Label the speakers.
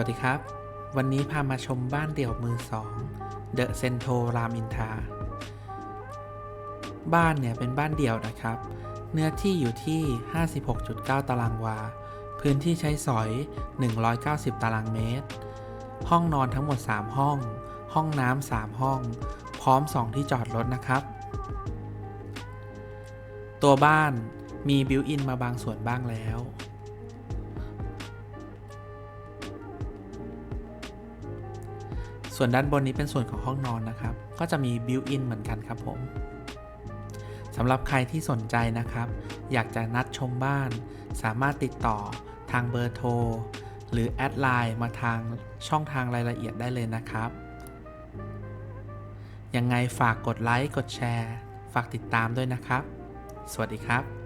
Speaker 1: วัสดีครับ วันนี้พามาชมบ้านเดี่ยวมือสองเดอะเซนโทรามอินทาบ้านเนี่ยเป็นบ้านเดี่ยวนะครับ เนื้อที่อยู่ที่ 56.9 ตารางวา พื้นที่ใช้สอย 190 ตารางเมตร ห้องนอนทั้งหมด 3 ห้อง ห้องน้ำ3ห้อง พร้อม 2 ที่จอดรถนะครับ ตัวบ้านมีบิวอินมาบางส่วนบ้างแล้ว ส่วนด้านบนนี้เป็นส่วนของห้องนอนนะครับ ก็จะมีบิวอินเหมือนกันครับผมสำหรับใครที่สนใจนะครับ อยากจะนัดชมบ้าน สามารถติดต่อทางเบอร์โทร หรือแอดไลน์มาทางช่องทางรายละเอียดได้เลยนะครับ ยังไงฝากกดไลค์ กดแชร์ ฝากติดตามด้วยนะครับ สวัสดีครับ